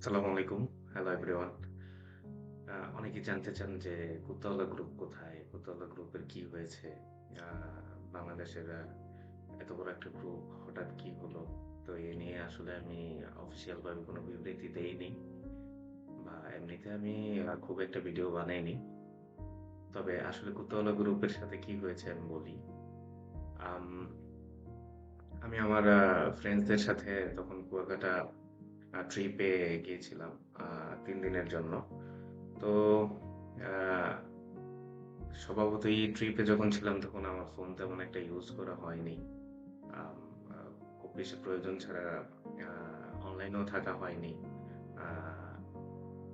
আসসালামু আলাইকুম। Hello everyone. আ অনেকেই জানতে চান যে কুত্তাওয়ালা গ্রুপ কোথায়? কুত্তাওয়ালা গ্রুপের কি হয়েছে? বাংলাদেশের এত বড় একটা গ্রুপ হঠাৎ কি হলো? তো এ নিয়ে আসলে আমি অফিসিয়াল ভাবে কোনো বিবৃতি দেইনি। বা এমনিতে আমি খুব একটা ভিডিও বানাইনি। তবে আসলে কুত্তাওয়ালা গ্রুপের সাথে কি হয়েছে আমি বলি। আম, আমি আমার ফ্রেন্ডসদের সাথে তখন কুয়াকাটা ট্রিপে গিয়েছিলাম তিন দিনের জন্য। তো স্বভাবতই ট্রিপে যখন ছিলাম তখন আমার ফোন তেমন একটা ইউজ করা হয়নি। খুব বেশি প্রয়োজন ছাড়া অনলাইনেও থাকা হয়নি।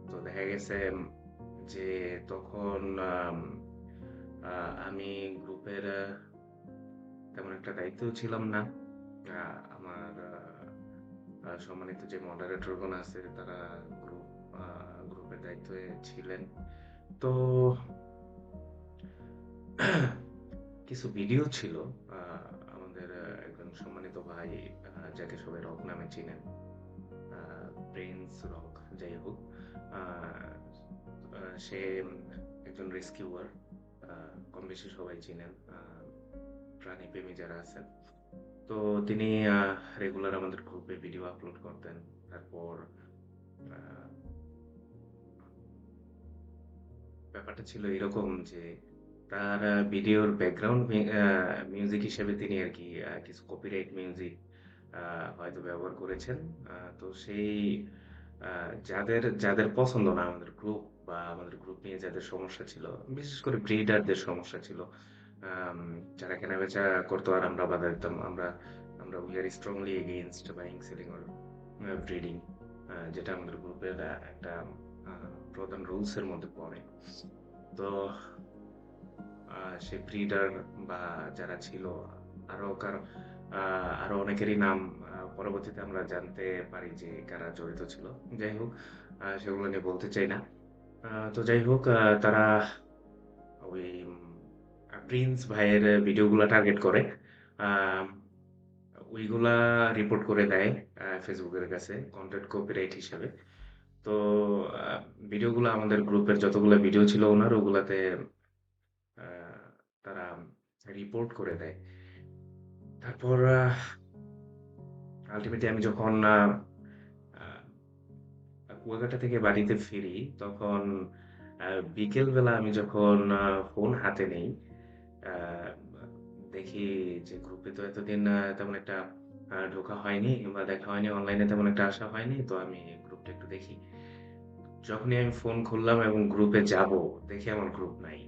তো দেখা গেছে যে তখন, আমি গ্রুপের তেমন একটা দায়িত্বেও ছিলাম না। আমার সম্মানিত যে মডারেটরগণ আছে, তারা গ্রুপ গ্রুপের দায়িত্বে ছিলেন। তো কিছু ভিডিও ছিল আমাদের একজন সম্মানিত ভাই যাকে সবাই রক নামে চিনেন। প্রিন্স রক, যাই হোক। সে একজন রেস্কিউয়ার। কম বেশি সবাই চিনেন। প্রাণীপ্রেমী যারা আছেন। তো তিনি রেগুলার আমাদের গ্রুপে ভিডিও আপলোড করতেন। তারপর ব্যাপারটা ছিল এরকম যে তার ভিডিওর ব্যাকগ্রাউন্ড মিউজিক হিসেবে তিনি আরকি আ কিছু কপিরাইট মিউজিক হয়তো ব্যবহার করেছেন। তো সেই যাদের, যাদের পছন্দ না আমাদের গ্রুপ বা আমাদের গ্রুপ নিয়ে যাদের সমস্যা ছিল, বিশেষ করে ব্রিডারদের সমস্যা ছিল। যারা কেনাবেচা করতো আর আমরা বাধা দিতাম। আমরা, আমরা we are strongly against buying, selling or uh breeding যেটা আমাদের গ্রুপের একটা প্রধান রুলস এর মধ্যে পড়ে। তো সে ব্রিডার বা যারা ছিল আরও কারও আ আরও অনেকেরই নাম পরবর্তীতে আমরা জানতে পারি যে কারা জড়িত ছিল। যাই হোক সেগুলো নিয়ে বলতে চাই না। তো যাই হোক তারা ওই প্রিন্স ভাইয়ের ভিডিওগুলো টার্গেট করে। ওইগুলা রিপোর্ট করে দেয় ফেসবুকের কাছে কনটেন্ট কপিরাইট হিসেবে। তো ভিডিওগুলো আমাদের গ্রুপের যতগুলা ভিডিও ছিল ওনার ওগুলাতে তারা রিপোর্ট করে দেয়। তারপর আল্টিমেটলি আমি যখন কুয়াকাটা থেকে বাড়িতে ফিরি তখন বিকেলবেলা আমি যখন ফোন হাতে নেই, দেখি যে গ্রুপে তো এতদিন তেমন একটা ঢোকা হয়নি বা দেখা হয়নি, অনলাইনে তেমন একটা আসা হয়নি। তো আমি গ্রুপটা একটু দেখি। যখনই আমি ফোন খুললাম এবং গ্রুপে যাব, দেখি আমার গ্রুপ নাই।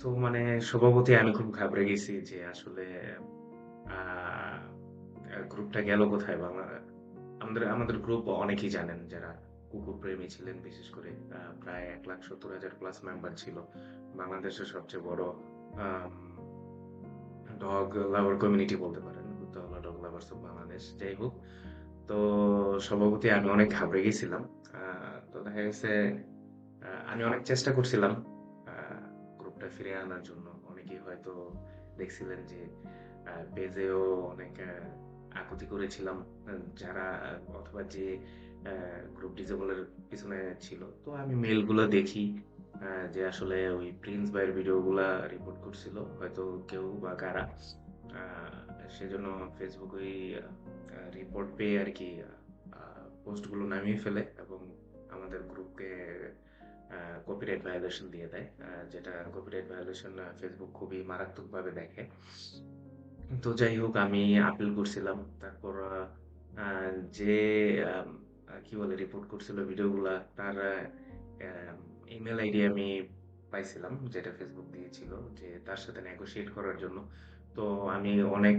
তো মানে স্বভাবতই আমি খুব ঘাবড়ে গেছি যে আসলে গ্রুপটা গেল কোথায়? বা আমাদের, আমাদের গ্রুপ অনেকেই জানেন যারা কুকুর প্রেমী ছিলেন বিশেষ করে প্রায় ১,৭০,০০০ প্লাস মেম্বার ছিল। বাংলাদেশের সবচেয়ে বড় ডগ লাভার কমিউনিটি বলতে পারেন। Kuttawala dog lovers of Bangladesh. যাই হোক। তো স্বভাবতই আমি অনেক ঘাবড়ে গেছিলাম। তো দেখা গেছে আমি অনেক চেষ্টা করছিলাম গ্রুপটা ফিরিয়ে আনার জন্য। অনেকেই হয়তো দেখছিলেন যে পেজেও অনেক আকুতি করেছিলাম। যারা, অথবা যে গ্রুপ ডিসেবল এর পিছনে ছিল। তো আমি মেইলগুলা দেখি যে আসলে ওই প্রিন্স ভাইয়ের ভিডিওগুলা রিপোর্ট করছিল, হয়তো কেউ বা কারা। সেজন্য ফেসবুক ওই রিপোর্ট পেয়ে আরকি আ পোস্টগুলো নামিয়ে ফেলে এবং আমাদের গ্রুপকে কপিরাইট ভায়োলেশন দিয়ে দেয়। যেটা কপিরাইট ভায়োলেশন ফেসবুক খুবই মারাত্মকভাবে দেখে। তো যাই হোক, আমি আপিল করছিলাম। তারপর যে কি বলে রিপোর্ট করছিল ভিডিওগুলা তার আ ইমেইল আইডি আমি পাইছিলাম, যেটা ফেসবুক দিয়েছিল, যে তার সাথে নেগোশিয়েট করার জন্য। তো আমি অনেক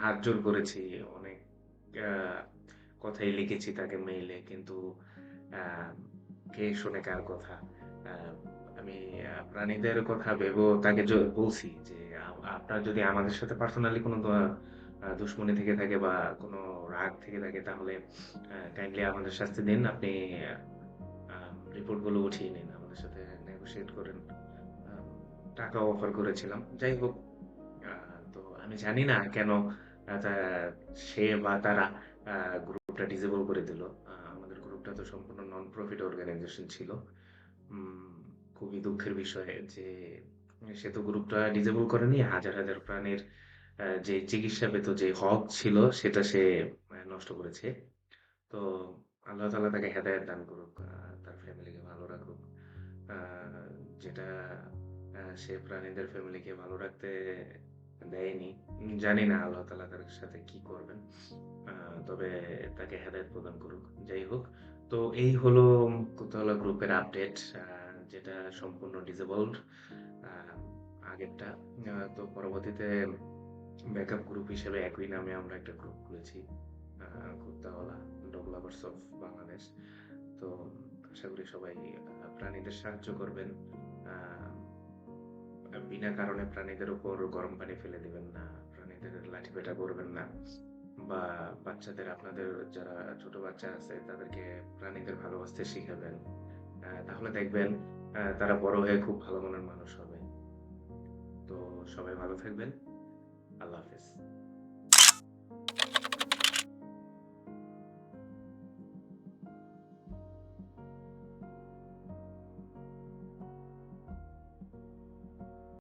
হাত জোর করেছি। অনেক কথাই লিখেছি তাকে মেইলে কিন্তু কে শোনে কার কথা? আমি প্রাণীদের কথা ভেবেও তাকে বলছি যে আপনার যদি আমাদের সাথে পার্সোনালি কোনো দুশমনি থেকে থাকে বা কোনো রাগ থেকে থাকে, তাহলে কাইন্ডলি আমাদের শাস্তি দিন। আপনি রিপোর্টগুলো উঠিয়ে নিন। আমাদের সাথে নেগোশিয়েট করেন। আ টাকাও অফার করেছিলাম। যাই হোক তো আমি জানি না কেন সে বা তারা গ্রুপটা ডিসেবল করে দিল। আমাদের গ্রুপটা তো সম্পূর্ণ নন প্রফিট অর্গানাইজেশন ছিল। খুবই দুঃখের বিষয় যে সে তো গ্রুপটা ডিসেবল করেনি। হাজার, হাজার প্রাণীর যে চিকিৎসা পেত যে হক ছিল সেটা সে নষ্ট করেছে। তো আল্লাহ তালা তাকে হেদায়েত দান করুক। তার ফ্যামিলিকে ভালো রাখুক। যেটা সে প্রাণীদের ফ্যামিলিকে ভালো রাখতে দেয়নি। জানি না আল্লাহ তালা তার সাথে কি করবেন। তবে তাকে হেদায়েত প্রদান করুক। যাই হোক। তো এই হলো কুতূহলা গ্রুপের আপডেট যেটা সম্পূর্ণ ডিসেবলড। আগেরটা। তো পরবর্তীতে ব্যাকআপ গ্রুপ হিসেবে একই নামে আমরা একটা গ্রুপ খুলেছি। Kuttawala dog lovers of Bangladesh. তো আশা করি সবাই প্রাণীদের সাহায্য করবেন। বিনা কারণে প্রাণীদের উপর গরম পানি ফেলে দিবেন না। প্রাণীদের লাঠিপেটা করবেন না। বা বাচ্চাদের, আপনাদের যারা ছোট বাচ্চা আছে, তাদেরকে প্রাণীদের ভালোবাসতে শিখাবেন। তাহলে দেখবেন তারা বড় হয়ে খুব ভালো মনের মানুষ হবে। তো সবাই ভালো থাকবেন। আল্লাহ হাফেজ।